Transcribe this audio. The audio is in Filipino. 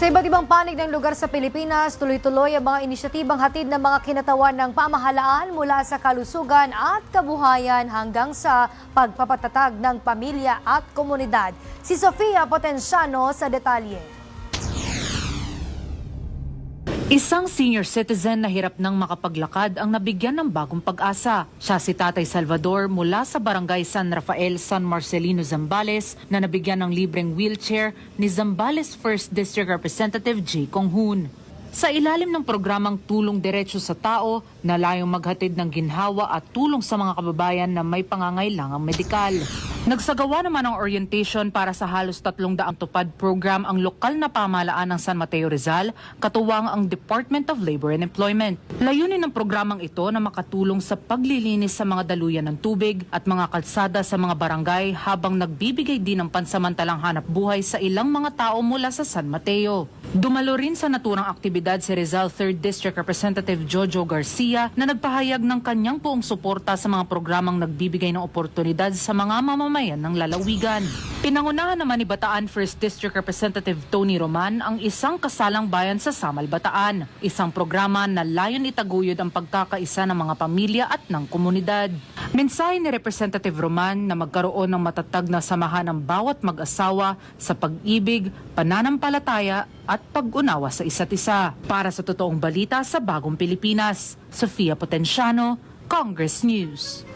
Sa iba't ibang panig ng lugar sa Pilipinas, tuloy-tuloy ang mga inisyatibang hatid ng mga kinatawan ng pamahalaan mula sa kalusugan at kabuhayan hanggang sa pagpapatatag ng pamilya at komunidad. Si Sofia Potenciano sa detalye. Isang senior citizen na hirap ng makapaglakad ang nabigyan ng bagong pag-asa. Siya si Tatay Salvador mula sa barangay San Rafael, San Marcelino, Zambales na nabigyan ng libreng wheelchair ni Zambales 1st District Representative J. Konghun. Sa ilalim ng programang Tulong Diretso sa Tao na layong maghatid ng ginhawa at tulong sa mga kababayan na may pangangailangang medikal. Nagsagawa naman ng orientation para sa halos tatlong daang tupad program ang lokal na pamahalaan ng San Mateo Rizal, katuwang ang Department of Labor and Employment. Layunin ng programang ito na makatulong sa paglilinis sa mga daluyan ng tubig at mga kalsada sa mga barangay habang nagbibigay din ng pansamantalang hanap buhay sa ilang mga tao mula sa San Mateo. Dumalo rin sa naturang aktibidad si Rizal 3rd District Representative Jojo Garcia na nagpahayag ng kanyang buong suporta sa mga programang nagbibigay ng oportunidad sa mga mamamayan ng lalawigan. Pinangunahan naman ni Bataan 1st District Representative Tony Roman ang isang kasalang bayan sa Samal Bataan, isang programa na layon itaguyod ang pagkakaisa ng mga pamilya at ng komunidad. Mensahe ni Representative Roman na magkaroon ng matatag na samahan ng bawat mag-asawa sa pag-ibig, pananampalataya at pag-unawa sa isa't isa. Para sa totoong balita sa Bagong Pilipinas, Sofia Potenciano, Congress News.